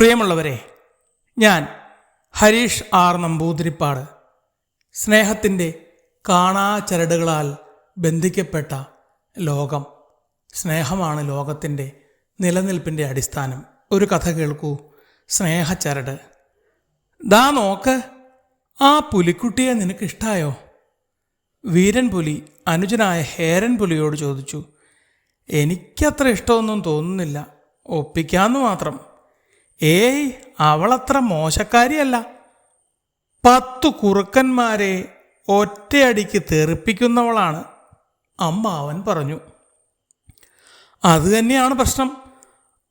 പ്രിയമുള്ളവരെ ഞാൻ ഹരീഷ് ആർ നമ്പൂതിരിപ്പാട്. സ്നേഹത്തിന്റെ കാണാചരടുകളാൽ ബന്ധിക്കപ്പെട്ട ലോകം. സ്നേഹമാണ് ലോകത്തിന്റെ നിലനിൽപ്പിന്റെ അടിസ്ഥാനം. ഒരു കഥ കേൾക്കൂ. സ്നേഹച്ചരട് ദാ നോക്ക് ആ പുലിക്കുട്ടിയെ നിനക്കിഷ്ടായോ? വീരൻ പുലി അനുജനായ ഹേരൻ പുലിയോട് ചോദിച്ചു എനിക്കത്ര ഇഷ്ടമൊന്നും തോന്നുന്നില്ല. ഒപ്പിക്കാന്ന് മാത്രം. ഏയ് അവളത്ര മോശക്കാരിയല്ല. പത്തു കുറുക്കന്മാരെ ഒറ്റയടിക്ക് തെറിപ്പിക്കുന്നവളാണ്. അമ്മാവൻ പറഞ്ഞു. അത് തന്നെയാണ് പ്രശ്നം.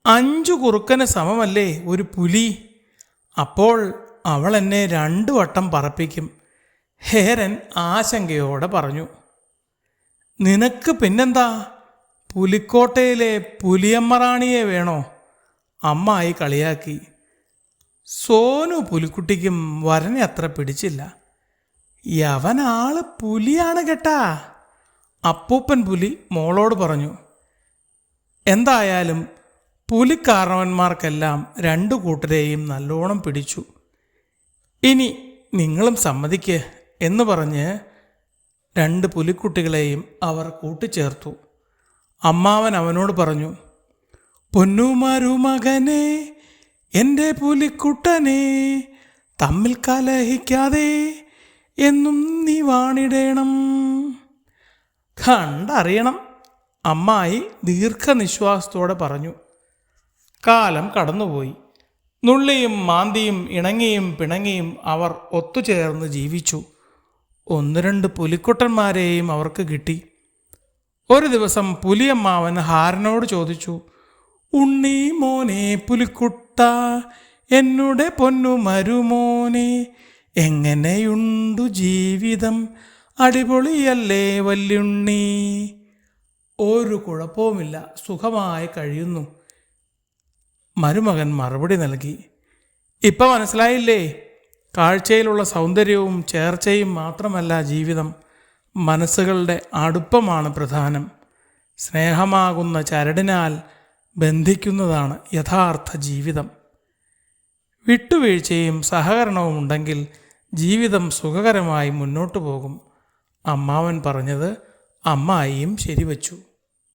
അഞ്ചു കുറുക്കന് സമമല്ലേ ഒരു പുലി? അപ്പോൾ അവൾ എന്നെ രണ്ടു വട്ടം പറപ്പിക്കും. ഹേരൻ ആശങ്കയോടെ പറഞ്ഞു. നിനക്ക് പിന്നെന്താ? പുലിക്കോട്ടയിലെ പുലിയമ്മറാണിയെ വേണോ? അമ്മായി കളിയാക്കി. സോനു പുലിക്കുട്ടിക്കും വരനെ അത്ര പിടിച്ചില്ല. യവനാൾ പുലിയാണ് കേട്ടാ. അപ്പൂപ്പൻ പുലി മോളോട് പറഞ്ഞു എന്തായാലും പുലിക്കാരണവന്മാർക്കെല്ലാം രണ്ടു കൂട്ടരെയും നല്ലോണം പിടിച്ചു. ഇനി നിങ്ങളും സമ്മതിക്ക് എന്ന് പറഞ്ഞ് രണ്ട് പുലിക്കുട്ടികളെയും അവർ കൂട്ടിച്ചേർത്തു. അമ്മാവൻ അവനോട് പറഞ്ഞു പൊന്നുമാരു മകനെ എന്റെ പുലിക്കുട്ടനെ തമ്മിൽ കലഹിക്കാതെ എന്നും നീ വാണിടേണം. കണ്ടറിയണം അമ്മായി ദീർഘനിശ്വാസത്തോടെ പറഞ്ഞു. കാലം കടന്നുപോയി. നുള്ളിയും മാന്തിയും ഇണങ്ങിയും പിണങ്ങിയും അവർ ഒത്തുചേർന്ന് ജീവിച്ചു. ഒന്ന് രണ്ട് പുലിക്കുട്ടന്മാരെയും അവർക്ക് കിട്ടി. ഒരു ദിവസം പുലിയമ്മാവൻ ഹാരനോട് ചോദിച്ചു ഉണ്ണി മോനെ പുലിക്കുട്ട എന്നുടെ പൊന്നു മരുമോനെ. എങ്ങനെയുണ്ടു ജീവിതം? അടിപൊളിയല്ലേ വല്യുണ്ണി. ഒരു കുഴപ്പവുമില്ല സുഖമായി കഴിയുന്നു. മരുമകൻ മറുപടി നൽകി. ഇപ്പം മനസ്സിലായില്ലേ? കാഴ്ചയിലുള്ള സൗന്ദര്യവും ചേർച്ചയും മാത്രമല്ല ജീവിതം. മനസ്സുകളുടെ അടുപ്പമാണ് പ്രധാനം. സ്നേഹമാകുന്ന ചരടിനാൽ ബന്ധിക്കുന്നതാണ് യഥാർത്ഥ ജീവിതം. വിട്ടുവീഴ്ചയും സഹകരണവും ഉണ്ടെങ്കിൽ ജീവിതം സുഖകരമായി മുന്നോട്ടു പോകും അമ്മാവൻ പറഞ്ഞത് അമ്മായിയും ശരിവച്ചു.